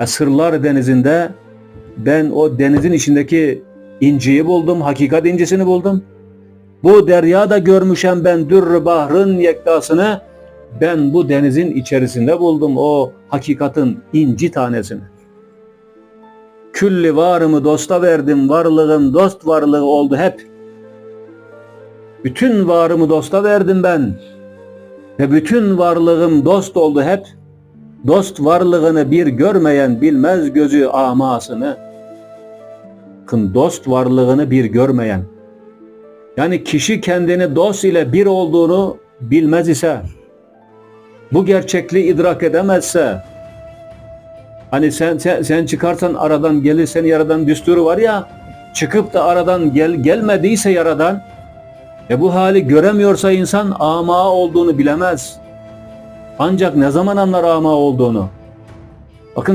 E, Sırlar denizinde ben o denizin içindeki inciyi buldum, hakikat incisini buldum. Bu deryada görmüşem ben dürr bahrın yektasını, ben bu denizin içerisinde buldum o hakikatin inci tanesini. Külli varımı dosta verdim, varlığım dost varlığı oldu hep. Bütün varımı dosta verdim ben. Ve bütün varlığım dost oldu hep. Dost varlığını bir görmeyen bilmez gözü amasını. Bakın dost varlığını bir görmeyen. Yani kişi kendini dost ile bir olduğunu bilmez ise, bu gerçekliği idrak edemezse, hani sen, sen, sen çıkarsan aradan gelir seni yaradan düsturu var ya, çıkıp da aradan gel, gelmediyse yaradan, e bu hali göremiyorsa insan ama olduğunu bilemez. Ancak ne zaman anlar ama olduğunu? Bakın